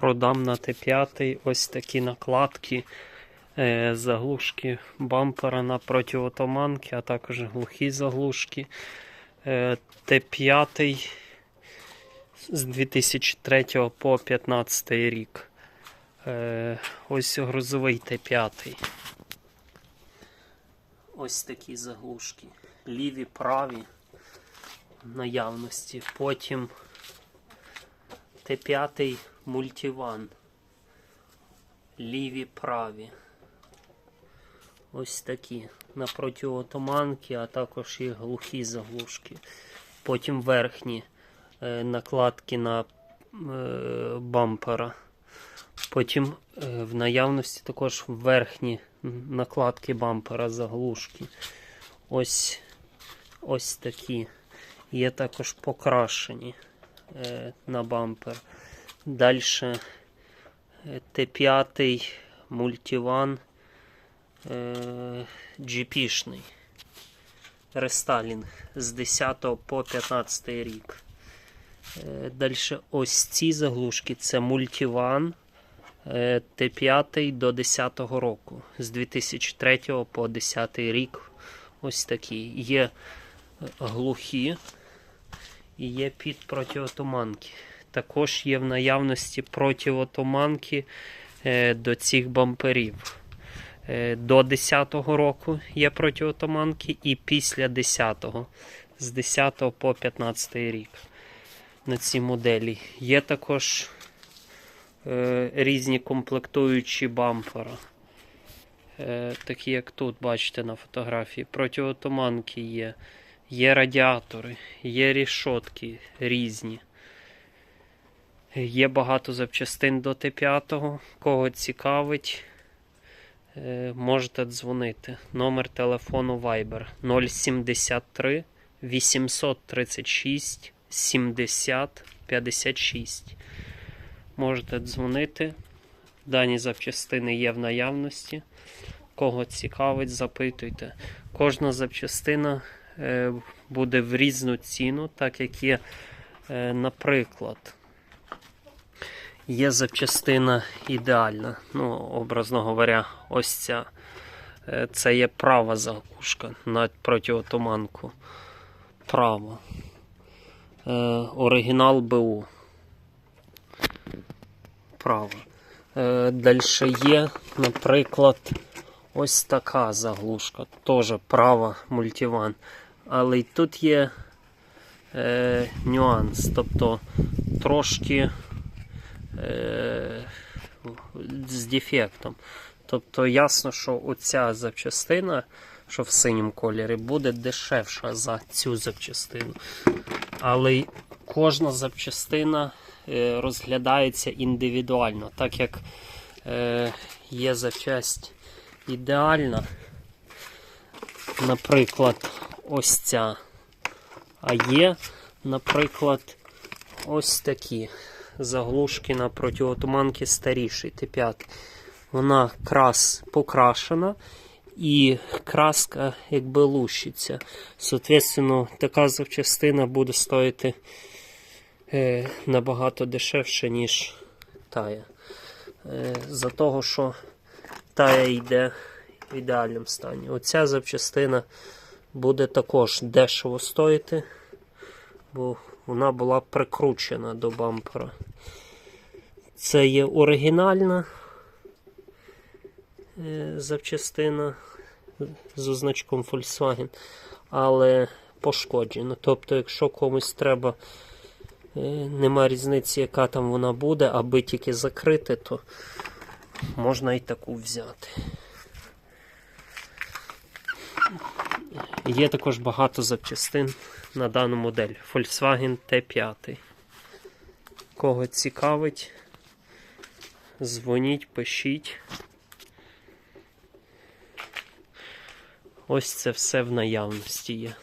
продам на Т5 ось такі накладки, е, заглушки бампера на протиотуманки, а також глухі заглушки. Е, Т5 з 2003 по 2015 рік. Е, Ось грузовий Т5. Ось такі заглушки. Ліві, праві наявності. Потім Т5 мультиван. Ліві, праві. Ось такі. На протиотуманки, а також і глухі заглушки. Потім верхні е, накладки на е, бампера. Потім е, в наявності також верхні накладки бампера заглушки. Ось ось такі. Є також покрашені на бампер. Далі Т5 мультиван е, GP-шний. Рестайлінг з 10 по 15 рік. Далі ось ці заглушки це мультиван е, Т5 до 10 року. З 2003 по 10 рік. Ось такі. Є е, глухі і є під протиотуманки. Також є в наявності протиотуманки е, до цих бамперів. Е, До 10-го року є протиотуманки і після 10-го. З 10 по 15 рік на ці моделі. Є також е, різні комплектуючі бампера. Е, такі як тут, бачите на фотографії. Протиотуманки є, є радіатори, є рішотки різні. Є багато запчастин до Т5. Кого цікавить, е, можете дзвонити. Номер телефону Viber 073 836 70 56. Можете дзвонити. Дані запчастини є в наявності. Кого цікавить, запитуйте. Кожна запчастина буде в різну ціну, так як є, е, наприклад, є запчастина ідеальна. Ну, образно говоря, ось ця. Е, Це є права заглушка на протиотуманку. Права. Е, оригінал БУ. Право. Е, Далі є, наприклад, ось така заглушка. Теж права мультиван. Але й тут є е, нюанс. Тобто трошки е, з дефектом. Тобто ясно, що оця запчастина, що в синьому кольорі, буде дешевша за цю запчастину. Але кожна запчастина е, розглядається індивідуально, так як е, є запчасть ідеальна, наприклад, ось ця. А є, наприклад, ось такі заглушки на протиотуманки старіші Т5. Вона крас покрашена і краска якби лущиться. Соответственно, така запчастина буде стоїти е, набагато дешевше, ніж тая. Е, за того, що тая йде в ідеальному стані. Оця запчастина буде також дешево стоїти, бо вона була прикручена до бампера. Це є оригінальна е, запчастина з означком Volkswagen, але пошкоджена. Тобто, якщо комусь треба, е, нема різниці, яка там вона буде, аби тільки закрити, то можна і таку взяти. Є також багато запчастин на дану модель Volkswagen T5. Кого цікавить, дзвоніть, пишіть. Ось це все в наявності є.